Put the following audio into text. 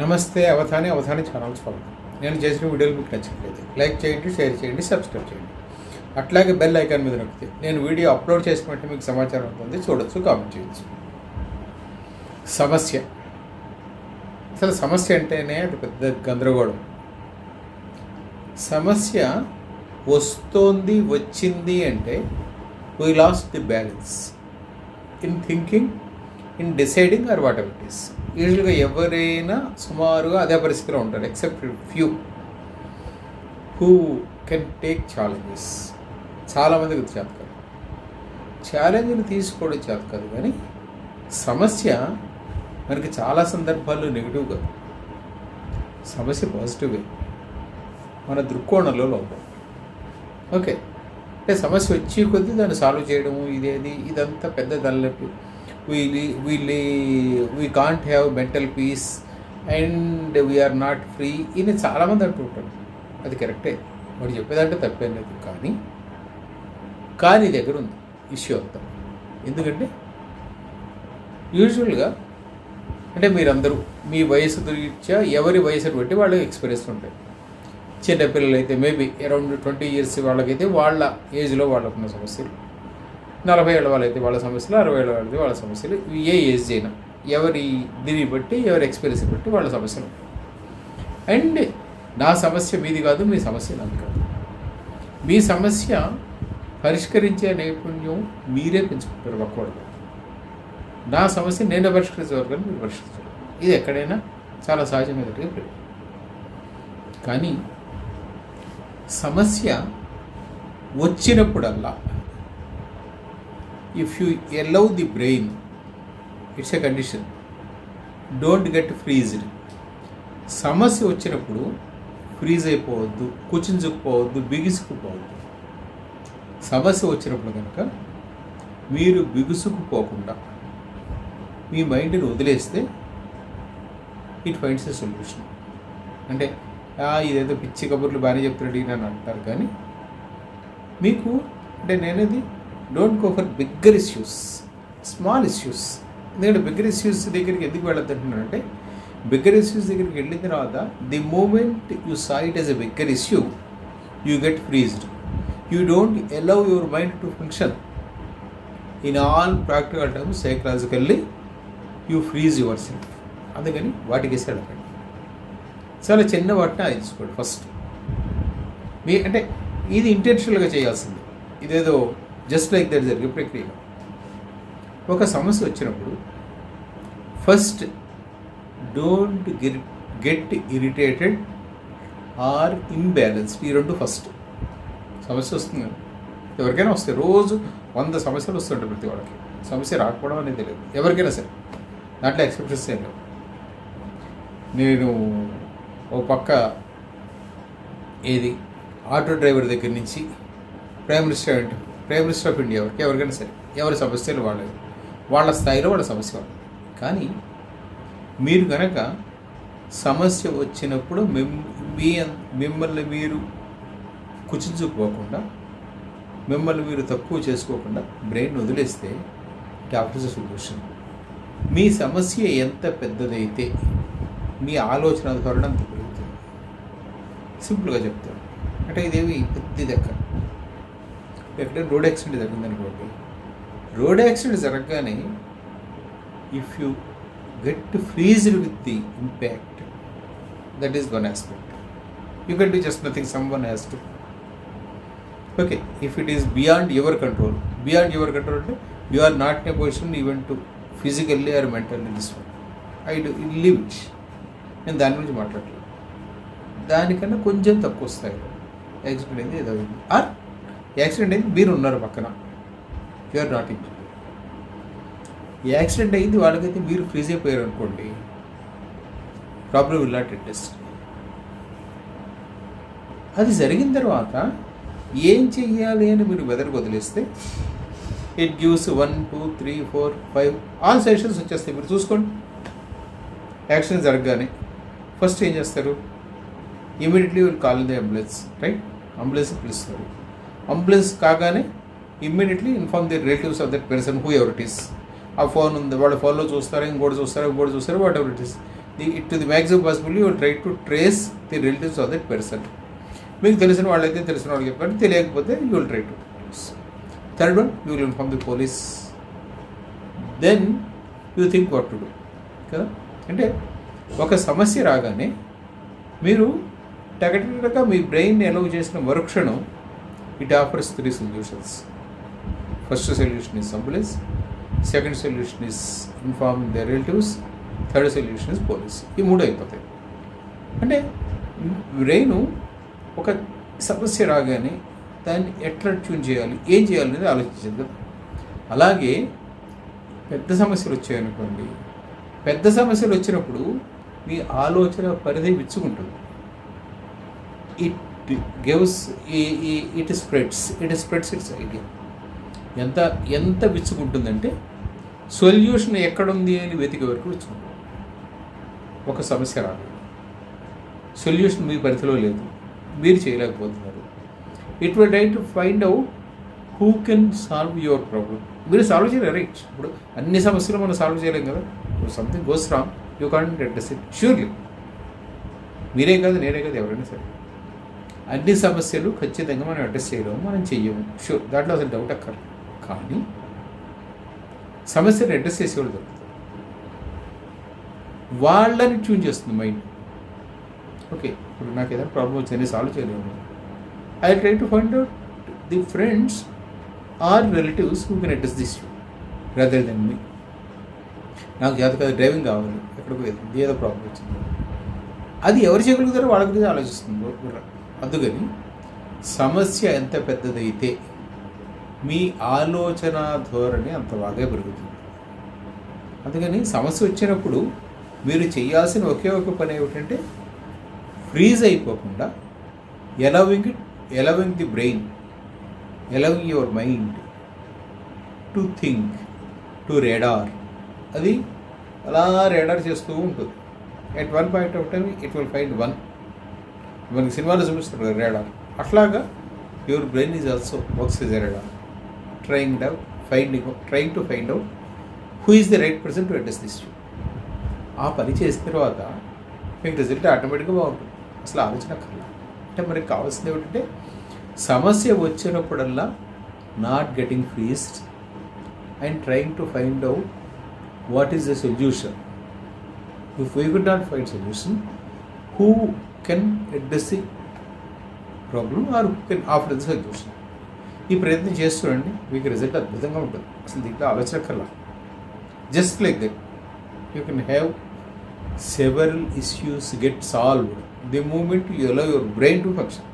నమస్తే అవధాని అవధాని ఛానల్ స్వాగతం నేను చేసిన వీడియోలు మీకు నచ్చట్లేదు లైక్ చేయండి షేర్ చేయండి సబ్స్క్రైబ్ చేయండి. అట్లాగే బెల్ ఐకాన్ మీద నొక్కితే నేను వీడియో అప్లోడ్ చేసినట్టు మీకు సమాచారం ఉంటుంది చూడొచ్చు కామెంట్ చేయొచ్చు. సమస్య. అసలు సమస్య అంటేనే అది పెద్ద గందరగోళం. సమస్య వస్తోంది వచ్చింది అంటే we lost the balance in thinking in deciding or whatever it is యూజువల్గా ఎవరైనా సుమారుగా అదే పరిస్థితిలో ఉంటారు except few who can take challenges చాలామందికి చేత కాదు. ఛాలెంజ్ని తీసుకోవడం చేత కాదు కానీ సమస్య మనకి చాలా సందర్భాల్లో నెగిటివ్గా సమస్య పాజిటివే మన దృక్కోణంలో లోపం. ఓకే అంటే సమస్య వచ్చి కొద్దీ దాన్ని సాల్వ్ చేయడము ఇదేది ఇదంతా పెద్ద తలనొప్పి. We we we can't have mental peace and we are not free ఇది చాలామంది అంటుంటారు అది కరెక్టే. వాడు చెప్పేదంటే తప్పేం లేదు. కానీ కానీ దగ్గర ఉంది ఇష్యూ అంతా. ఎందుకంటే యూజువల్గా అంటే మీరందరూ మీ వయసు రీత్యా ఎవరి వయసును బట్టి వాళ్ళకి ఎక్స్పీరియన్స్ ఉంటాయి. చిన్నపిల్లలు అయితే మేబీ అరౌండ్ ట్వంటీ ఇయర్స్ వాళ్ళకైతే వాళ్ళ ఏజ్లో వాళ్ళకున్న సమస్యలు. నలభై ఏళ్ళ వాళ్ళైతే వాళ్ళ సమస్యలు అరవై ఏళ్ళ వాళ్ళైతే వాళ్ళ సమస్యలు. ఏ ఏజ్ అయినా ఎవరి దీన్ని బట్టి ఎవరి ఎక్స్పీరియన్స్ బట్టి వాళ్ళ సమస్యలు. అండ్ నా సమస్య మీది కాదు మీ సమస్య నాది కాదు. మీ సమస్య పరిష్కరించే నైపుణ్యం మీరే పెంచుకుంటారు ఒక్కడదు నా సమస్య నేను పరిష్కరించే మీరు పరిష్కరించారు. ఇది ఎక్కడైనా చాలా సహజమైనట్టుగా కానీ సమస్య వచ్చినప్పుడల్లా if you allow the brain it's a condition don't get freezed సమస్య వచ్చినప్పుడు ఫ్రీజ్ అయిపోవద్దు కుచించుకుపోవద్దు బిగుసుకుపోవద్దు. సమస్య వచ్చినప్పుడు కనుక మీరు బిగుసుకుపోకుండా మీ మైండ్ని వదిలేస్తే ఇట్ ఫైండ్స్ ఎ సొల్యూషన్ అంటే ఇదేదో పిచ్చి కబుర్లు బాగానే చెప్తున్నాడు ఈయన" అని అంటారు. కానీ మీకు అంటే నేనేది don't go for bigger issues small issues ఎందుకంటే బిగ్గర్ ఇష్యూస్ దగ్గరికి ఎందుకు వెళ్ళొద్దు అంటున్నానంటే బిగ్గర్ ఇష్యూస్ దగ్గరికి వెళ్ళిన తర్వాత the moment you sight it as a bigger issue you get freezed you don't allow your mind to function in all practical terms psychologically you freeze yourself అందుకని వాటికి వెళ్ళకండి చాలా చిన్న వాటిని ఆయించుకోండి ఫస్ట్ మీ అంటే ఇది ఇంటెన్షనల్గా చేయాల్సింది. ఇదేదో జస్ట్ లైక్ దట్ జరిగే ప్రక్రియ ఒక సమస్య వచ్చినప్పుడు first don't get irritated or imbalanced ఈ రెండు ఫస్ట్ సమస్య వస్తుంది ఎవరికైనా వస్తాయి. రోజు వంద సమస్యలు వస్తుంటాయి ప్రతి వాళ్ళకి సమస్య రాకపోవడం అనేది తెలియదు ఎవరికైనా సరే. దాంట్లో ఎక్సెప్షన్స్ ఏం లేవు. నేను ఓ పక్క ఏది? ఆటో డ్రైవర్ దగ్గర నుంచి prime minister prime minister of India వరకు ఎవరికైనా సరే ఎవరి సమస్యలు వాళ్ళవి. వాళ్ళ స్థాయిలో వాళ్ళ సమస్య వాళ్ళు కానీ మీరు కనుక సమస్య వచ్చినప్పుడు మిమ్ మీ మిమ్మల్ని మీరు కుచించుకోకుండా మిమ్మల్ని మీరు తక్కువ చేసుకోకుండా బ్రెయిన్ వదిలేస్తే డాక్టర్స్ సొల్యూషన్ మీ సమస్య ఎంత పెద్దదైతే మీ ఆలోచన ధోరణి అంత పెరుగుతుంది. సింపుల్గా చెప్తాను. అంటే ఇదేమి పెద్ద దగ్గర ఎక్కడ రోడ్ యాక్సిడెంట్ జరిగింది అనుకోండి road accident జరగగానే if you get freezed with the impact that is one aspect you can do just nothing someone has to okay if it is beyond your control beyond your control అంటే you are not in a position even to physically or mentally this one I do live it నేను దాని గురించి మాట్లాడలేదు. దానికన్నా కొంచెం తక్కువ స్థాయిలో. Accident అయింది ఏదో ఆర్ యాక్సిడెంట్ అయింది మీరు ఉన్నారు పక్కన. యూఆర్ నాట్ ఇంజూర్డ్ యాక్సిడెంట్ అయింది వాళ్ళకైతే మీరు ఫ్రీజ్ అయిపోయారు అనుకోండి. ప్రాబ్లం విల్ నాట్ అడ్జస్ట్ అది జరిగిన తర్వాత ఏం చెయ్యాలి అని మీరు వెదర్ వదిలేస్తే it gives one two three four five all sessions వచ్చేస్తాయి. మీరు చూసుకోండి. యాక్సిడెంట్ జరగగానే ఫస్ట్ ఏం చేస్తారు? Immediately will call the ambulance right ambulance పిలుస్తారు. అంబులెన్స్ కాగానే immediately inform the relatives of that person whoever it is ఆ ఫోన్ ఉంది వాళ్ళ ఫోన్లో చూస్తారా ఇంకోటి చూస్తారా ఇంకోటి చూస్తారా whatever it is the it to the maximum possible you try to trace the relatives of that person మీకు తెలిసిన వాళ్ళైతే తెలిసిన వాళ్ళకి చెప్పండి తెలియకపోతే you will try to third one you will inform the police then you think what to do కదా? అంటే ఒక సమస్య రాగానే మీరు టగటగా మీ బ్రెయిన్ ఎలవ్ చేసిన మరుక్షణం it offers three solutions first solution is ambulance second solution is inform the relatives third solution is police ఈ మూడు అయిపోతాయి. అంటే బ్రెయిన్ ఒక సమస్య రాగానే దాన్ని ఎట్లా ట్యూన్ చేయాలి ఏం చేయాలి అనేది ఆలోచించింది కదా. అలాగే పెద్ద సమస్యలు వచ్చాయనుకోండి పెద్ద సమస్యలు వచ్చినప్పుడు మీ ఆలోచన పరిధి విచ్చుకుంటుంది. It gives it spreads it spreads it's idea ఎంత ఎంత విచ్చుకుంటుందంటే సొల్యూషన్ ఎక్కడుంది అని వెతికే వరకు విచ్చుకుంటుంది. ఒక సమస్య రాదు సొల్యూషన్ మీ పరిధిలో లేదు. మీరు చేయలేకపోతున్నారు. It will try to find out who can solve your problem మీరు సాల్వ్ చేయలేరు రైట్ ఇప్పుడు అన్ని సమస్యలు మనం సాల్వ్ చేయలేం కదా. Something goes wrong you can't address it surely మీరే కాదు నేనే కాదు ఎవరైనా సరే. అన్ని సమస్యలు ఖచ్చితంగా మనం అడ్రస్ చేయలేము మనం చెయ్యము. షూర్ దాంట్లో అసలు డౌట్ అక్కర్ కానీ సమస్యను అడ్రస్ చేసేవాళ్ళు దొరుకుతారు. వాళ్ళని ట్యూన్ చేస్తుంది మైండ్ ఓకే ఇప్పుడు నాకు ఏదైనా ప్రాబ్లం వచ్చింది సాల్వ్ చేయలేము. I try to find out the friends or relatives who can address this rather than me నాకు చేత కాదు డ్రైవింగ్ కావాలి ఎక్కడికి ఏదో ప్రాబ్లం వచ్చింది. అది ఎవరు చేయగలుగుతారో వాళ్ళ గురించి ఆలోచిస్తుంది. కూడా అందుకని సమస్య ఎంత పెద్దదైతే మీ ఆలోచన ధోరణి అంత బాగా పెరుగుతుంది. అందుకని సమస్య వచ్చినప్పుడు మీరు చేయాల్సిన ఒకే ఒక పని ఏమిటంటే ఫ్రీజ్ అయిపోకుండా allowing allowing the brain allowing your mind to think to radar అది అలా రెడార్ చేస్తూ ఉంటుంది. At one point of time it will find one మనకి సినిమాలో చూపిస్తారు కదా అట్లాగా your brain is also works is radar trying doubt finding trying to find out who is the right person to address this ఆ పని చేసిన తర్వాత మీకు రిజల్ట్ ఆటోమేటిక్గా బాగుంటుంది. అసలు ఆలోచన కల అంటే మనకి కావాల్సింది ఏమిటంటే సమస్య వచ్చినప్పుడల్లా not getting freezed and trying to find out what is the solution if we could not find solution who can address the problem or who can offer the solution ఈ ప్రయత్నం చేస్తుండండి మీకు రిజల్ట్ అద్భుతంగా ఉంటుంది. అసలు దీంట్లో ఆలోచన just like that you can have several issues get solved the moment you allow your brain to function